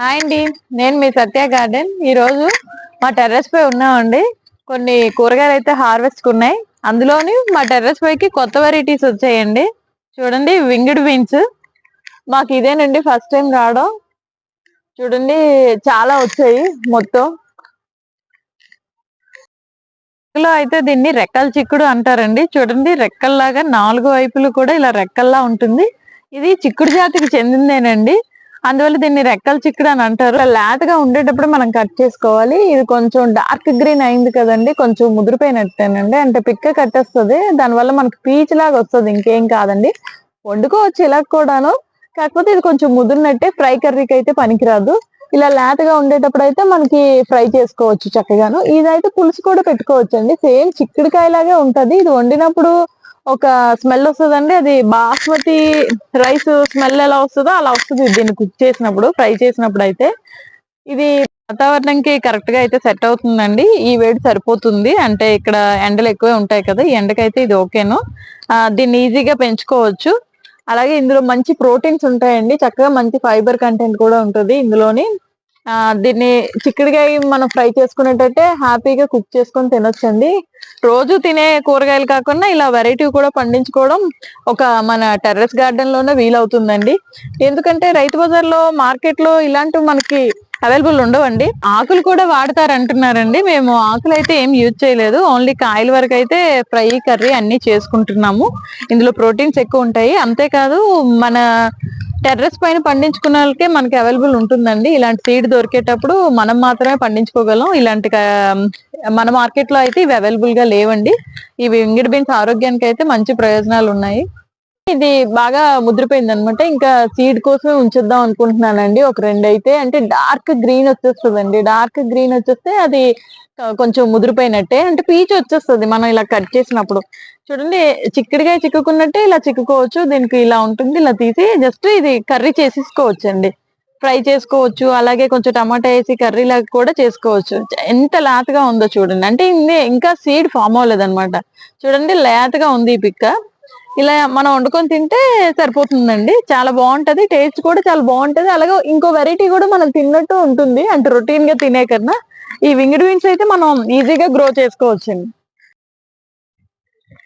Hi అండి. నేను మీ సత్య garden. ఈరోజు మా టెర్రస్ పై ఉన్నామండి. కొన్ని కూరగాయలు అయితే హార్వెస్ట్ ఉన్నాయి. అందులోని మా టెర్రస్ పైకి కొత్త వెరైటీస్ వచ్చాయండి. చూడండి వింగిడ్ బీన్స్. మాకు ఇదేనండి ఫస్ట్ టైం రావడం. చూడండి చాలా వచ్చాయి మొత్తం. లో అయితే దీన్ని రెక్కల చిక్కుడు అంటారండి. చూడండి రెక్కల్లాగా నాలుగు వైపులు కూడా ఇలా రెక్కల్లా ఉంటుంది. ఇది చిక్కుడు జాతికి చెందిందేనండి. అందువల్ల దీన్ని రెక్కల చిక్కుడు అని అంటారు. లేతగా ఉండేటప్పుడు మనం కట్ చేసుకోవాలి. ఇది కొంచెం డార్క్ గ్రీన్ అయింది కదండి కొంచెం ముదిరిపోయినట్టేనండి. అంటే పిక్క కట్టేస్తుంది. దానివల్ల మనకి పీచ్ లాగా వస్తుంది ఇంకేం కాదండి. వండుకోవచ్చు ఇలా కూడాను. కాకపోతే ఇది కొంచెం ముదిరినట్టే ఫ్రై కర్రీకి అయితే పనికిరాదు. ఇలా లేతగా ఉండేటప్పుడు అయితే మనకి ఫ్రై చేసుకోవచ్చు చక్కగాను. ఇదైతే పులుసు కూడా పెట్టుకోవచ్చు అండి సేమ్ చిక్కుడుకాయలాగే ఉంటది. ఇది వండినప్పుడు ఒక స్మెల్ వస్తుందండి. అది బాస్మతి రైస్ స్మెల్ ఎలా వస్తుందో అలా వస్తుంది. దీన్ని కుక్ చేసినప్పుడు ఫ్రై చేసినప్పుడు అయితే. ఇది వాతావరణంకి కరెక్ట్గా అయితే సెట్ అవుతుందండి. ఈ వేడి సరిపోతుంది. అంటే ఇక్కడ ఎండలు ఎక్కువే ఉంటాయి కదా ఈ ఎండకైతే ఇది ఓకేను. దీన్ని ఈజీగా పెంచుకోవచ్చు. అలాగే ఇందులో మంచి ప్రోటీన్స్ ఉంటాయండి. చక్కగా మంచి ఫైబర్ కంటెంట్ కూడా ఉంటుంది ఇందులోని. దీన్ని చిక్కుడుకాయ మనం ఫ్రై చేసుకున్నట్టయితే హ్యాపీగా కుక్ చేసుకొని తినొచ్చండి. రోజు తినే కూరగాయలు కాకుండా ఇలా వెరైటీ కూడా పండించుకోవడం ఒక మన టెర్రస్ గార్డెన్లోనే వీలవుతుందండి. ఎందుకంటే రైతు బజార్లో మార్కెట్లో ఇలాంటివి మనకి అవైలబుల్ ఉండవండి. ఆకులు కూడా వాడతారు అంటున్నారండి మేము ఆకులు అయితే ఏం యూజ్ చేయలేదు. ఓన్లీ కాయల వరకు అయితే ఫ్రై కర్రీ అన్ని చేసుకుంటున్నాము. ఇందులో ప్రోటీన్స్ ఎక్కువ ఉంటాయి. అంతేకాదు మన టెర్రస్ పైన పండించుకున్న వాళ్ళకే మనకి అవైలబుల్ ఉంటుందండి. ఇలాంటి సీడ్ దొరికేటప్పుడు మనం మాత్రమే పండించుకోగలం. ఇలాంటి మన మార్కెట్లో అయితే ఇవి అవైలబుల్గా లేవండి. ఇవి ఇంగిడి బీన్స్ ఆరోగ్యానికి అయితే మంచి ప్రయోజనాలు ఉన్నాయి. ఇది బాగా ముద్రపోయింది అనమాట ఇంకా సీడ్ కోసమే ఉంచుద్దాం అనుకుంటున్నానండి. ఒక రెండు అయితే అంటే డార్క్ గ్రీన్ వచ్చేస్తుందండి. డార్క్ గ్రీన్ వచ్చేస్తే అది కొంచెం ముదిరిపోయినట్టే. అంటే పీచు వచ్చేస్తుంది మనం ఇలా కట్ చేసినప్పుడు. చూడండి చిక్కడిగా చిక్కుకున్నట్టే ఇలా చిక్కుకోవచ్చు దీనికి ఇలా ఉంటుంది ఇలా తీసి జస్ట్ ఇది కర్రీ చేసేసుకోవచ్చు అండి ఫ్రై చేసుకోవచ్చు అలాగే కొంచెం టమాటా వేసి కర్రీ లాగా కూడా చేసుకోవచ్చు. ఎంత లేతగా ఉందో చూడండి. అంటే ఇంకా సీడ్ ఫామ్ అవ్వలేదు అనమాట చూడండి లేతగా ఉంది ఈ పిక్క. ఇలా మనం వండుకొని తింటే సరిపోతుందండి. చాలా బాగుంటది టేస్ట్ కూడా చాలా బాగుంటది. అలాగే ఇంకో వెరైటీ కూడా మనం తిన్నట్టు ఉంటుంది. అంటే రొటీన్గా తినే కన్నా ఈ వింగిడ్ బీన్స్ అయితే మనం ఈజీగా గ్రో చేసుకోవచ్చండి.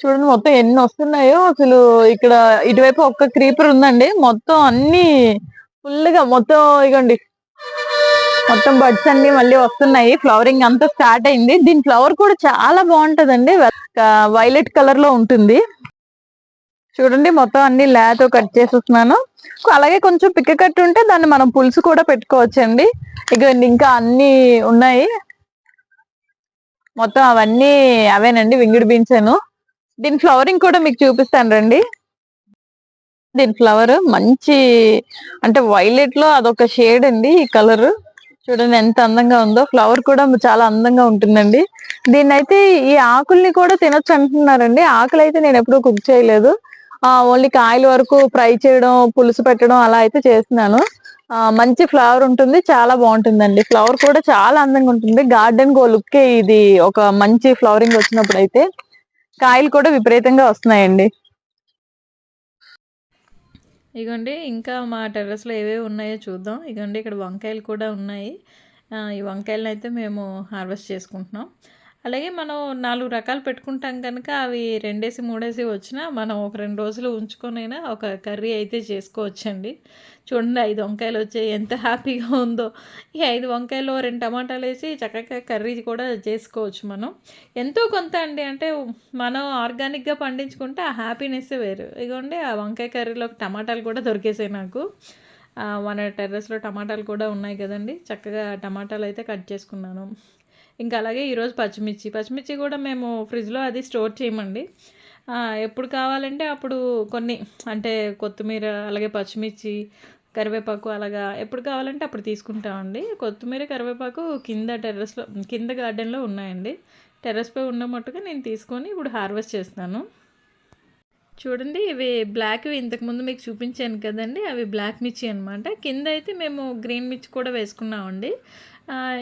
చూడండి మొత్తం ఎన్ని వస్తున్నాయో అసలు ఇక్కడ ఇటువైపు ఒక్క క్రీపర్ ఉందండి. మొత్తం అన్ని ఫుల్గా మొత్తం ఇగండి. మొత్తం బర్డ్స్ అన్ని మళ్ళీ వస్తున్నాయి. ఫ్లవరింగ్ అంతా స్టార్ట్ అయింది. దీని ఫ్లవర్ కూడా చాలా బాగుంటదండి. వైలెట్ కలర్లో ఉంటుంది. చూడండి మొత్తం అన్ని లేతో కట్ చేసేస్తున్నాను. అలాగే కొంచెం పిక్క కట్టు ఉంటే దాన్ని మనం పులుసు కూడా పెట్టుకోవచ్చండి. ఇక ఇంకా అన్ని ఉన్నాయి. మొత్తం అవన్నీ అవేనండి వింగిడి బీన్స్ దీని ఫ్లవరింగ్ కూడా మీకు చూపిస్తాను రండి. దీని ఫ్లవర్ మంచి అంటే వైలెట్లో అదొక షేడ్ అండి ఈ కలర్ చూడండి ఎంత అందంగా ఉందో. ఫ్లవర్ కూడా చాలా అందంగా ఉంటుందండి. దీన్ని అయితే ఈ ఆకుల్ని కూడా తినొచ్చు అంటున్నారండి. ఆకులు అయితే నేను ఎప్పుడూ కుక్ చేయలేదు. ఓన్లీ కాయల వరకు ఫ్రై చేయడం పులుసు పెట్టడం అలా అయితే చేస్తున్నాను. మంచి ఫ్లవర్ ఉంటుంది చాలా బాగుంటుందండి. ఫ్లవర్ కూడా చాలా అందంగా ఉంటుంది. గార్డెన్ గో లుక్ ఇది ఒక మంచి ఫ్లవరింగ్ వచ్చినప్పుడు అయితే కాయలు కూడా విపరీతంగా వస్తున్నాయండి. ఇగోండి ఇంకా మా టెర్రస్లో ఏవేవి ఉన్నాయో చూద్దాం. ఇగోండి ఇక్కడ వంకాయలు కూడా ఉన్నాయి. ఈ వంకాయలను అయితే మేము హార్వెస్ట్ చేసుకుంటున్నాం. అలాగే మనం నాలుగు రకాలు పెట్టుకుంటాం కనుక అవి రెండేసి మూడేసి వచ్చినా మనం ఒక రెండు రోజులు ఉంచుకొనైనా ఒక కర్రీ అయితే చేసుకోవచ్చండి. చూడండి ఐదు వంకాయలు వచ్చాయి. ఎంత హ్యాపీగా ఉందో. ఈ ఐదు వంకాయలు రెండు టమాటాలు వేసి చక్కగా కర్రీ కూడా చేసుకోవచ్చు మనం. ఎంతో కొంత అండి అంటే మనం ఆర్గానిక్గా పండించుకుంటే ఆ హ్యాపీనెస్ వేరు. ఇదిగోండి ఆ వంకాయ కర్రీలో టమాటాలు కూడా దొరికేసాయి నాకు. మన టెర్రస్లో టమాటాలు కూడా ఉన్నాయి కదండి. చక్కగా టమాటాలు అయితే కట్ చేసుకున్నాను. ఇంకా అలాగే ఈరోజు పచ్చిమిర్చి. పచ్చిమిర్చి కూడా మేము ఫ్రిడ్జ్లో అది స్టోర్ చేయమండి. ఎప్పుడు కావాలంటే అప్పుడు కొన్ని అంటే కొత్తిమీర అలాగే పచ్చిమిర్చి కరివేపాకు అలాగా ఎప్పుడు కావాలంటే అప్పుడు తీసుకుంటామండి. కొత్తిమీర కరివేపాకు కింద టెర్రస్లో కింద గార్డెన్లో ఉన్నాయండి. టెర్రస్పై ఉన్న మట్టుగా నేను తీసుకొని ఇప్పుడు హార్వెస్ట్ చేస్తాను. చూడండి ఇవి బ్లాక్వి ఇంతకుముందు మీకు చూపించాను కదండి అవి బ్లాక్ మిర్చి అనమాట కింద అయితే మేము గ్రీన్ మిర్చి కూడా వేసుకున్నామండి.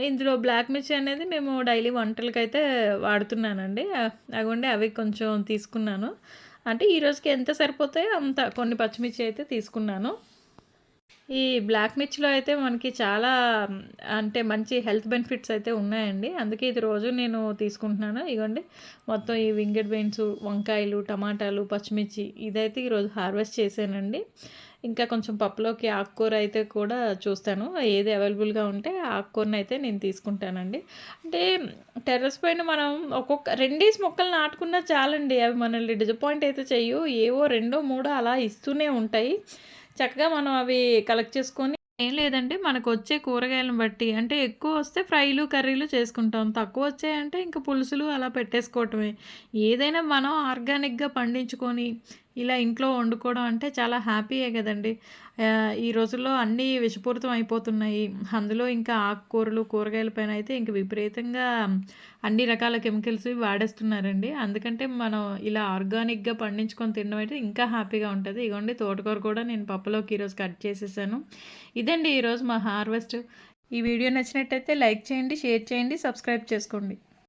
ఇందులో బ్లాక్ మిర్చి అనేది మేము డైలీ వంటలకైతే అయితే వాడుతున్నానండి. ఆ, అగోండి అవి కొంచెం తీసుకున్నాను. అంటే ఈరోజుకి ఎంత సరిపోతాయో అంత కొన్ని పచ్చిమిర్చి అయితే తీసుకున్నాను. ఈ బ్లాక్ మిర్చిలో అయితే మనకి చాలా అంటే మంచి హెల్త్ బెనిఫిట్స్ అయితే ఉన్నాయండి. అందుకే ఇది రోజు నేను తీసుకుంటున్నాను. ఇగోండి మొత్తం ఈ వింగడ్ బీన్స్ వంకాయలు టమాటాలు పచ్చిమిర్చి ఇదైతే ఈరోజు హార్వెస్ట్ చేశానండి. ఇంకా కొంచెం పప్పులోకి ఆకుకూర అయితే కూడా చూస్తాను. ఏది అవైలబుల్గా ఉంటే ఆకుకూరని అయితే నేను తీసుకుంటానండి. అంటే టెర్రస్ పైన మనం ఒక్కొక్క రెండేసి మొక్కలు నాటుకున్నా చాలండి. అవి మనల్ని డిజపాయింట్ అయితే చెయ్యు ఏవో రెండో మూడో అలా ఇస్తూనే ఉంటాయి. చక్కగా మనం అవి కలెక్ట్ చేసుకొని ఏం లేదంటే మనకు వచ్చే కూరగాయలను బట్టి అంటే ఎక్కువ వస్తే ఫ్రైలు కర్రీలు చేసుకుంటాం. తక్కువ వచ్చాయంటే ఇంకా పులుసులు అలా పెట్టేసుకోవటమే. ఏదైనా మనం ఆర్గానిక్గా పండించుకొని ఇలా ఇంట్లో వండుకోవడం అంటే చాలా హ్యాపీయే కదండి. ఈ రోజుల్లో అన్నీ విషపూరితం అయిపోతున్నాయి. అందులో ఇంకా ఆకుకూరలు కూరగాయల పైన అయితే ఇంక విపరీతంగా అన్ని రకాల కెమికల్స్ వాడేస్తున్నారండి. అందుకంటే మనం ఇలా ఆర్గానిక్గా పండించుకొని తినడం అయితే ఇంకా హ్యాపీగా ఉంటుంది. ఇగోండి తోటకూర కూడా నేను పప్పులోకి ఈరోజు కట్ చేసేసాను. ఇదండి ఈరోజు మా హార్వెస్ట్. ఈ వీడియో నచ్చినట్టయితే లైక్ చేయండి షేర్ చేయండి సబ్స్క్రైబ్ చేసుకోండి.